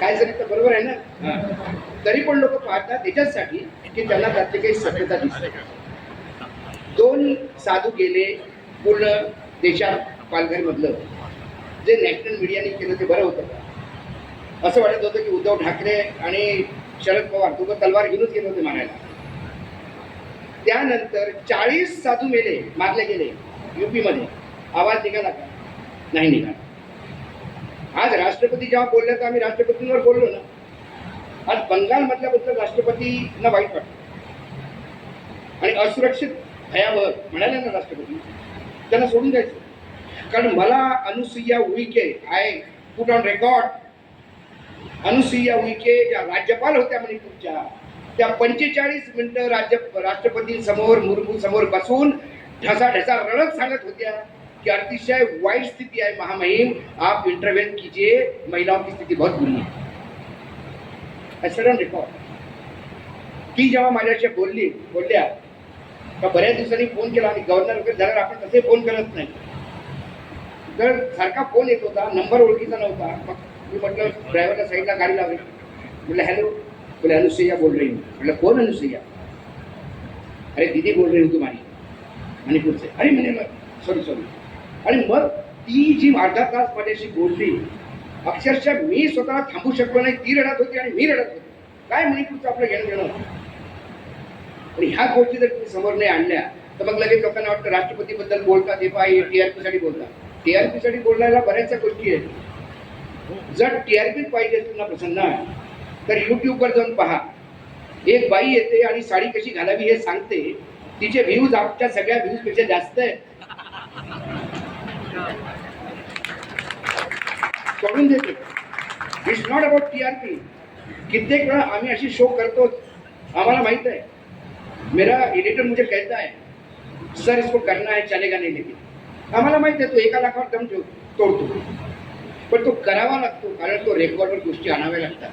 काय जरी तर बरोबर आहे ना? तरी पण लोक पाहतात त्याच्याचसाठी की त्यांना त्यातली काही सत्यता दिसते. दोन साधू गेले पूर्ण देशात पालघरमधलं. जे नॅशनल मीडियाने केलं ते बरं होतं. असं वाटत होतं की उद्धव ठाकरे आणि शरद पवार दोघं तलवार घेऊनच गेले होते मारायला. त्यानंतर चाळीस साधू मेले मारले गेले युपीमध्ये. आवाज निघाला का? नाही निघाला. आज राष्ट्रपती जेव्हा बोलले तर आम्ही राष्ट्रपतींवर बोललो ना. आज बंगालमधल्याबद्दल राष्ट्रपतींना वाईट वाटतं. आणि असुरक्षित भयावह म्हणाले ना राष्ट्रपती त्यांना सोडून द्यायचं. कारण मला Anusuiya Uikey I put on record. Anusuiya Uikey ज्या राज्यपाल होत्या मणिपूरच्या त्या पंचेचाळीस मिनिटं राज्य राष्ट्रपतींसमोर मुर्मू समोर बसून ढसा ढसा रडत सांगत होत्या. कि अतिशय वाईट स्थिति है महामहिम, आप इंटरवेन कीजिए, महिलाओं की स्थिति बहुत बुरी है। रेकॉर्ड ती जेव्हा माझ्याशी बोलली बोलल्या का बऱ्याच दिवसांनी फ़ोन केला आणि गव्हर्नर वगैरे झाल्यावर आपण तसे फ़ोन करत नाही? तर सारखा फ़ोन येत होता, नंबर ओळखीचा नव्हता मग मी म्हटलं ड्रायव्हरला साईडला गाडी लावली म्हटलं हॅलो। बोले अनुसैया बोल रही हूँ। म्हटलं कोण अनुसैया अरे, दीदी बोल रही हूँ तुम्हारी, मणिपूर से। अरे, मैंने, सॉरी सॉरी। आणि मग ती जी अर्धा तास माझ्याशी बोलली अक्षरशः मी स्वतः थांबू शकलो नाही ती रडत होती आणि मी रडत होती. काय मणिपूरचं आपलं घेणं देणं आणि ह्या गोष्टी जर तुम्ही समोर नाही आणल्या तर मग लगेच लोकांना वाटतं राष्ट्रपतीबद्दल बोलतात हे पाहिजे टीआरपीसाठी बोलतात. टीआरपीसाठी बोलायला बऱ्याचशा गोष्टी आहेत. जर टीआरपी पाहिजे तुला प्रसन्न आहे तर युट्यूबवर जाऊन पहा. एक बाई येते आणि साडी कशी घालावी हे सांगते. तिचे व्ह्यूज आमच्या सगळ्या व्ह्यूजपेक्षा जास्त आहेत. सोडून देते. It's not about T R P कित्येक वेळा आम्ही अशी शो करतो आम्हाला माहीत आहे. मेरा एडिटर मुझे कहता है सर इसको करना है चलेगा नहीं लेकिन. आम्हाला माहीत आहे तो एका लाखावर दम ठेव तोडतो. पण तो करावा लागतो कारण तो रेकॉर्डवर गोष्टी आणाव्या लागतात.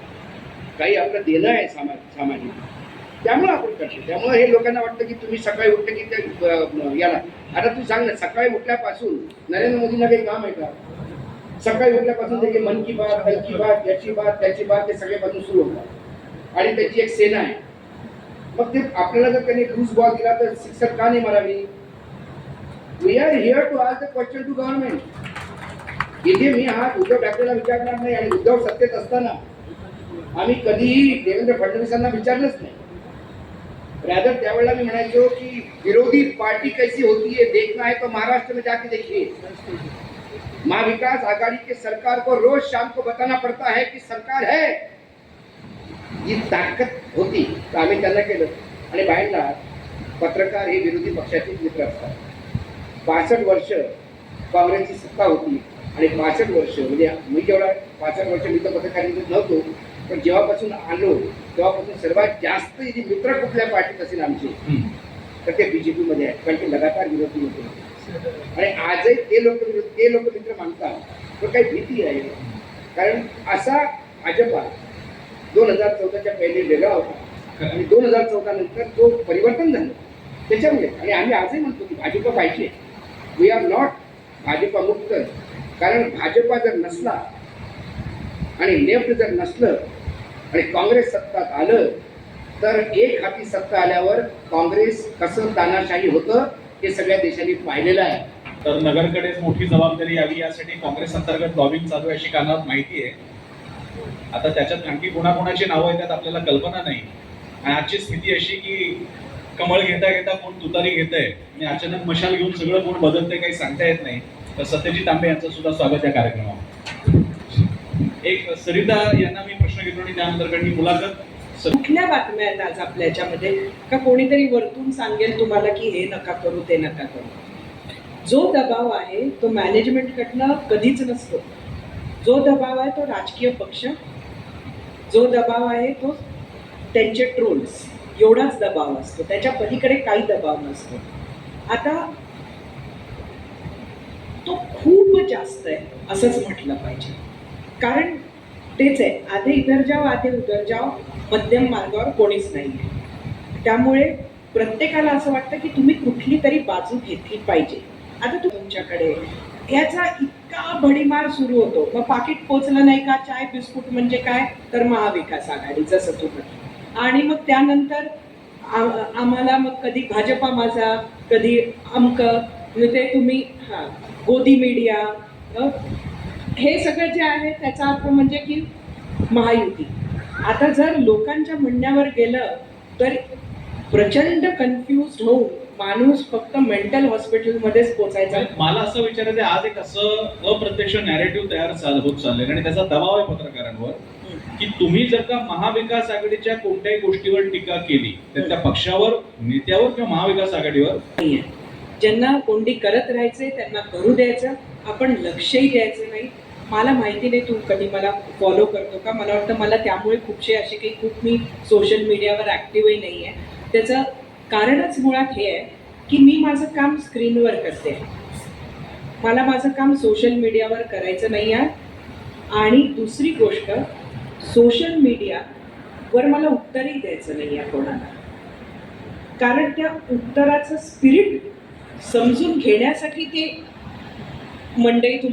काही आपलं देणं आहे सामा सामाजिक. त्यामुळे आपण करतो. त्यामुळे हे लोकांना वाटतं की तुम्ही सकाळी उठलं की ते याला. आता तू सांग ना सकाळी उठल्यापासून नरेंद्र मोदींना काही काम आहे का? सकाळी उठल्यापासून ते मन की बात हलकी बात याची बात त्याची बात ते सगळ्यापासून सुरू होतात. आणि त्याची एक सेना आहे. मग ते आपल्याला जर त्यांनी लूज बॉल दिला तर सिक्सर का नाही मारावी? We are here to ask the question to government इथे मी हा उद्धव ठाकरेला विचारणार नाही आणि उद्धव सत्तेत असताना आम्ही कधीही देवेंद्र फडणवीसांना विचारलंच नाही. रादर त्यावेळेला मी म्हणायचो की विरोधी पार्टी कैसी होती है देखना है तो महाराष्ट्र में जाके देखिए महाविकास आघाड़ी के सरकार को रोज शाम को बताना पड़ता है कि सरकार है. ही ताकद होती तर आम्ही त्यांना केलं. आणि बाहेरला पत्रकार हे विरोधी पक्षाचे मित्र असतात. पासष्ट वर्ष काँग्रेसची सत्ता होती. आणि पासष्ट वर्ष म्हणजे मी जेवढा पासष्ट वर्ष मी तर पत्रकारितेत नव्हतो पण जेव्हापासून आलो तेव्हापासून सर्वात जास्त जी मित्र कुठल्या पार्टीत असेल आमचे? तर ते बीजेपीमध्ये आहेत कारण ते लगातार विरोधी होते आणि आजही ते लोक ते लोक मित्र मानतात. तर काही भीती आहे. कारण असा भाजपा दोन हजार चौदाच्या पहिले वेगळा होता. आणि दोन हजार चौदा नंतर जो परिवर्तन झालं. त्याच्यामुळे आणि आम्ही आजही म्हणतो की भाजप पाहिजे. वी आर नॉट भाजपा मुक्त. कारण भाजपा जर नसला आणि लेफ्ट जर नसलं आणि काँग्रेस सत्तात आलं तर एक हाती सत्ता आल्यावर काँग्रेस कसं तानाशाही होतं हे सगळ्या देशांनी पाहिलेलं आहे. तर नगरकडेच मोठी जबाबदारी यावी यासाठी काँग्रेस अंतर्गत लॉबिंग चालू आहे अशी कानात माहिती आहे. आता त्याच्यात आणखी कोणाकोणाची नावं येतात आपल्याला कल्पना नाही. आणि आजची स्थिती अशी की कमळ घेता घेता कोण तुतारी घेत आहे आणि अचानक मशाल घेऊन सगळं कोण बदलतंय काही सांगता येत नाही. तर सत्यजित तांबे यांचं सुद्धा स्वागत या कार्यक्रमात एक सरिता यांना मी प्रश्न घेतो आणि त्यानंतर मुलाखत कुठल्या बातम्या आहेत आज आपल्या याच्यामध्ये? का कोणीतरी वरतून सांगेल तुम्हाला की हे नका करू ते नका करू? जो दबाव आहे तो मॅनेजमेंटकडनं कधीच नसतो. जो दबाव आहे तो राजकीय पक्ष. जो दबाव आहे तो त्यांचे ट्रोल्स एवढाच दबाव असतो. त्याच्या पलीकडे काही दबाव नसतो. आता तो खूप जास्त आहे असंच म्हटलं पाहिजे. कारण तेच आहे आधे इधर जाव आधे उधर जाव मध्यम मार्गावर कोणीच नाही. आहे त्यामुळे प्रत्येकाला असं वाटतं की तुम्ही कुठली तरी बाजू घेतली पाहिजे. आता तू तुमच्याकडे याचा इतका भडीमार सुरू होतो. मग पाकिट पोचलं नाही का? चाय बिस्कुट म्हणजे काय? तर महाविकास आघाडी जसं तू म्हटलं आणि मग त्यानंतर आम्हाला मग कधी भाजपा माझा कधी अमक ते तुम्ही हां गोदी मीडिया हे सगळं जे आहे त्याचा अर्थ म्हणजे की महायुती. आता जर लोकांच्या म्हणण्यावर गेलं तर प्रचंड कन्फ्युज होऊन माणूस फक्त मेंटल हॉस्पिटलमध्येच पोचायचा. मला असं विचारायचं आहे, आज एक असं अप्रत्यक्ष नॅरेटिव्ह तयार होत चाललंय आणि त्याचा दबाव आहे पत्रकारांवर की तुम्ही जर का महाविकास आघाडीच्या कोणत्याही गोष्टीवर टीका केली तर त्या पक्षावर नेत्यावर किंवा महाविकास आघाडीवर? नाहीये. ज्यांना कोंडी करत राहायचे त्यांना करू द्यायचं आपण लक्षही द्यायचं नाही. मला माहिती नाही तू कधी मला फॉलो करतो का? मला वाटतं मला त्यामुळे खूपसे असे काही खूप मी सोशल मीडियावर ॲक्टिव्हही नाही आहे त्याचं कारणच मुळात हे आहे की मी माझं काम स्क्रीनवर करते. मला माझं काम सोशल मीडियावर करायचं नाही आहे. आणि दुसरी गोष्ट सोशल मीडियावर मला उत्तरही द्यायचं नाही आहे कोणाला. कारण त्या उत्तराचं स्पिरिट समजून घेण्यासाठी ते मंडळी तुम्हाला